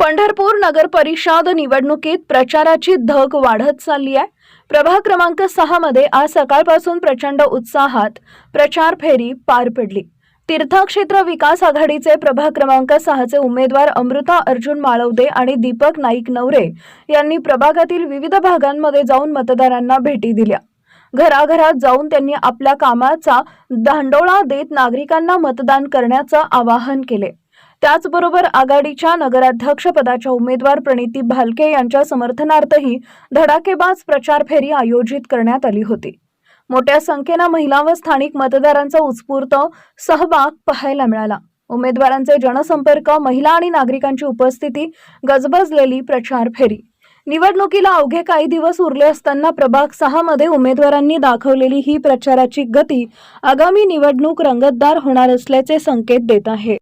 पंढरपूर नगर परिषद निवडणुकीत प्रचाराची धग वाढत चालली आहे. प्रभाग क्रमांक सहा मध्ये आज सकाळपासून प्रचंड उत्साहात प्रचार फेरी पार पडली. तीर्थक्षेत्र विकास आघाडीचे प्रभाग क्रमांक सहाचे उमेदवार अमृता अर्जुन माळवदे आणि दीपक नाईक नवरे यांनी प्रभागातील विविध भागांमध्ये जाऊन मतदारांना भेटी दिल्या. घराघरात जाऊन त्यांनी आपल्या कामाचा धांडोळा देत नागरिकांना मतदान करण्याचं आवाहन केले. त्याचबरोबर आघाडीच्या नगराध्यक्षपदाच्या उमेदवार प्रणिती भालके यांच्या समर्थनार्थही धडाकेबाज प्रचार फेरी आयोजित करण्यात आली होती. मोठ्या संख्येनं महिला व स्थानिक मतदारांचा उत्स्फूर्त सहभाग पाहायला मिळाला. उमेदवारांचे जनसंपर्क महिला आणि नागरिकांची उपस्थिती गजबजलेली प्रचार फेरी. निवडणुकीला अवघे काही दिवस उरले असताना प्रभाग सहा मध्ये उमेदवारांनी दाखवलेली ही प्रचाराची गती आगामी निवडणूक रंगतदार होणार असल्याचे संकेत देत आहे.